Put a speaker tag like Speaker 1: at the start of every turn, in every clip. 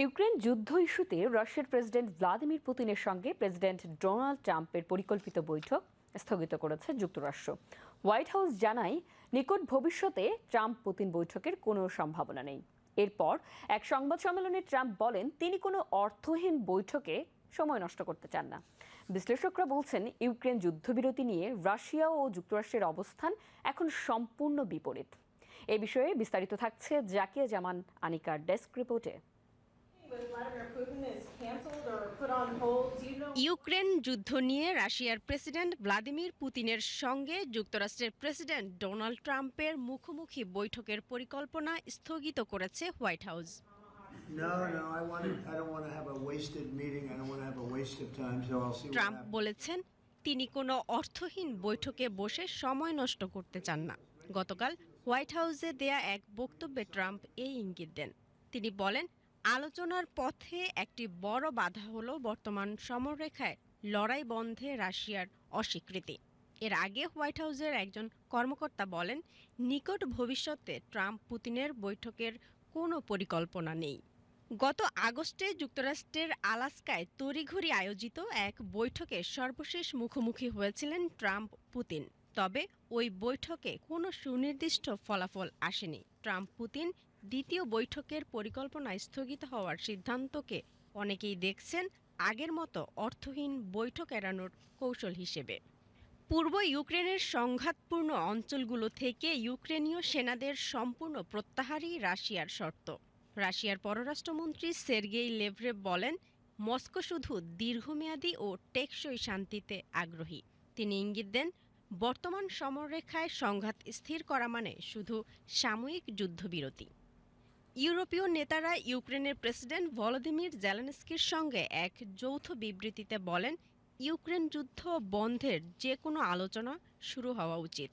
Speaker 1: Ukraine যুদ্ধ ইস্যুতে রাশিয়ার প্রেসিডেন্ট ভ্লাদিমির পুতিনের সঙ্গে প্রেসিডেন্ট ডোনাল্ড ট্রাম্পের পরিকল্পিত বৈঠক স্থগিত করেছে যুক্তরাষ্ট্র হোয়াইট হাউস জানায় নিকট ভবিষ্যতে ট্রাম্প পুতিন বৈঠকের কোনো সম্ভাবনা নেই এরপর এক সংবাদ সম্মেলনে ট্রাম্প বলেন তিনি কোনো অর্থহীন বৈঠকে সময় নষ্ট করতে চান না বিশ্লেষকরা বলছেন ইউক্রেন যুদ্ধবিরতি নিয়ে রাশিয়া ও যুক্তরাষ্ট্রের অবস্থান এখন সম্পূর্ণ বিপরীত এ বিষয়ে বিস্তারিত থাকছে জাকিয়া জামান আনিকার ডেস্ক রিপোর্টে
Speaker 2: ইউক্রেন যুদ্ধ নিয়ে রাশিয়ার প্রেসিডেন্ট ভ্লাদিমির পুতিনের সঙ্গে যুক্তরাষ্ট্রের প্রেসিডেন্ট ডোনাল্ড ট্রাম্পের মুখোমুখি বৈঠকের পরিকল্পনা স্থগিত করেছে হোয়াইট হাউস ট্রাম্প বলেছেন তিনি কোনো অর্থহীন বৈঠকে বসে সময় নষ্ট করতে চান না গতকাল হোয়াইট হাউসে দেয়া এক বক্তব্যে ট্রাম্প এই ইঙ্গিত দেন তিনি বলেন আলোচনার পথে একটি বড় বাধা হলো বর্তমান সমররেখায় লড়াই বন্ধে রাশিয়ার অস্বীকৃতি এর আগে হোয়াইট হাউসের একজন কর্মকর্তা বলেন নিকট ভবিষ্যতে ট্রাম্প পুতিনের বৈঠকের কোনো পরিকল্পনা নেই গত আগস্টে যুক্তরাষ্ট্রের আলাস্কায় তড়িঘড়ি আয়োজিত এক বৈঠকে সর্বশেষ মুখোমুখি হয়েছিলেন ট্রাম্প পুতিন তবে ওই বৈঠকে কোনো সুনির্দিষ্ট ফলাফল আসেনি ট্রাম্প পুতিন দ্বিতীয় বৈঠকের পরিকল্পনা স্থগিত হওয়ার সিদ্ধান্তকে অনেকেই দেখছেন আগের মতো অর্থহীন বৈঠক এড়ানোর কৌশল হিসেবে পূর্ব ইউক্রেনের সংঘাতপূর্ণ অঞ্চলগুলো থেকে ইউক্রেনীয় সেনাদের সম্পূর্ণ প্রত্যাহারই রাশিয়ার শর্ত রাশিয়ার পররাষ্ট্রমন্ত্রী সের্গেই লেভরেভ বলেন মস্কো শুধু দীর্ঘমেয়াদী ও টেকসই শান্তিতে আগ্রহী তিনি ইঙ্গিত দেন বর্তমান সমরেখায় সংঘাত স্থির করা মানে শুধু সাময়িক যুদ্ধবিরতি ইউরোপীয় নেতারা ইউক্রেনের প্রেসিডেন্ট ভলোদিমির জেলেনস্কির সঙ্গে এক যৌথ বিবৃতিতে বলেন ইউক্রেন যুদ্ধ বন্ধের যে কোনো আলোচনা শুরু হওয়া উচিত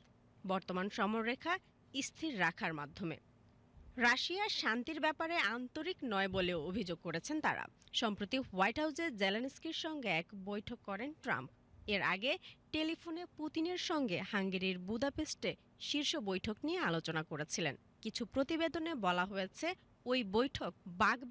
Speaker 2: বর্তমান সমরেখা স্থির রাখার মাধ্যমে রাশিয়া শান্তির ব্যাপারে আন্তরিক নয় বলেও অভিযোগ করেছেন তারা সম্প্রতি হোয়াইট হাউসে জেলেনস্কির সঙ্গে এক বৈঠক করেন ট্রাম্প এর আগে টেলিফোনে পুতিনের সঙ্গে হাঙ্গেরির বুদাপেস্টে শীর্ষ বৈঠক নিয়ে আলোচনা করেছিলেন কিছু প্রতিবেদনে বলা হয়েছে ওই বৈঠক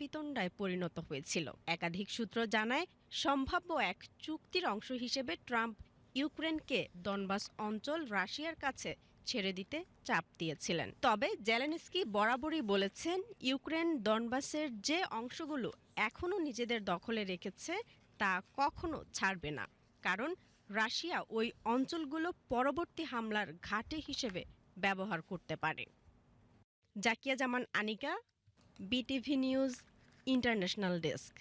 Speaker 2: বিতণ্ডায় পরিণত হয়েছিল একাধিক সূত্র জানায় সম্ভাব্য এক চুক্তির অংশ হিসেবে ট্রাম্প ইউক্রেনকে দনবাস অঞ্চল রাশিয়ার কাছে ছেড়ে দিতে চাপ দিয়েছিলেন তবে জেলেনস্কি বরাবরই বলেছেন ইউক্রেন দনবাসের যে অংশগুলো এখনও নিজেদের দখলে রেখেছে তা কখনো ছাড়বে না কারণ রাশিয়া ওই অঞ্চলগুলো পরবর্তী হামলার ঘাঁটি হিসেবে ব্যবহার করতে পারে Zakia Zaman Anika BTV news international desk